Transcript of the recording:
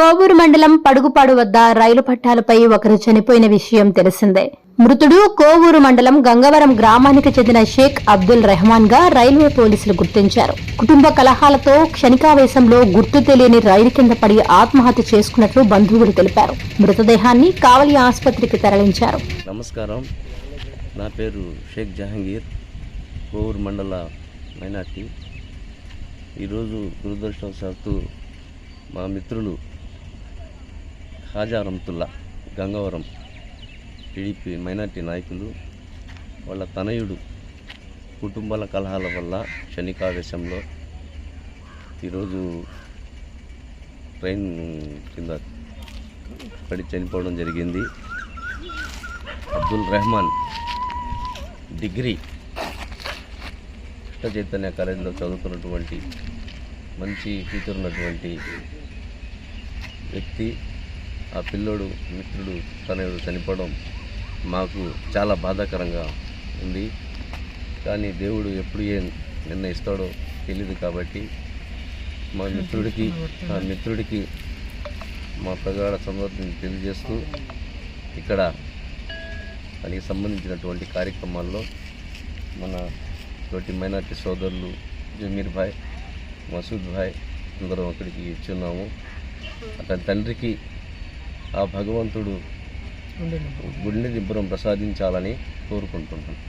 కోవూరు మండలం పడుగుపాడు వద్ద రైలు పట్టాలపై ఒకరు చనిపోయిన విషయం తెలిసిందే. మృతుడు కోవూరు మండలం గంగవరం గ్రామానికి చెందిన షేక్ అబ్దుల్ రెహమాన్గా రైల్వే పోలీసులు గుర్తించారు. కుటుంబ కలహాలతో క్షణికావేశంలో గుర్తు తెలియని రైలు కింద పడి ఆత్మహత్య చేసుకున్నట్లు బంధువులు తెలిపారు. మృతదేహాన్ని కావలి ఆసుపత్రికి తరలించారు. నమస్కారం. నా పేరు షేక్ జహాంగీర్ కోవూరు మండల మైనార్టీ. ఈరోజు దురదృష్టవశాత్తు మా మిత్రులు ఖాజా రమ్తుల్లా గంగవరం టీడీపీ మైనార్టీ నాయకులు వాళ్ళ తనయుడు కుటుంబాల కలహాల వల్ల క్షణికావేశంలో ఈరోజు ట్రైన్ కింద పడి చనిపోవడం జరిగింది. అబ్దుల్ రెహమాన్ డిగ్రీ కృష్ణ చైతన్య కాలేజీలో చదువుతున్నటువంటి మంచి ఫ్యూచర్ ఉన్నటువంటి వ్యక్తి. ఆ పిల్లోడు మిత్రుడు తనయుడు చనిపోవడం మాకు చాలా బాధాకరంగా ఉంది. కానీ దేవుడు ఎప్పుడు ఏం నిర్ణయిస్తాడో తెలియదు కాబట్టి మా మిత్రుడికి మా మిత్రుడికి మా ప్రగాఢ సందర్భం తెలియజేస్తూ ఇక్కడ దానికి సంబంధించినటువంటి కార్యక్రమాల్లో మన తోటి మైనార్టీ సోదరులు జమీర్ భాయ్ మసూద్ భాయ్ అందరం అక్కడికి ఇచ్చున్నాము. అతని తండ్రికి ఆ భగవంతుడు గుండె నిబ్బరం ప్రసాదించాలని కోరుకుంటున్నాను.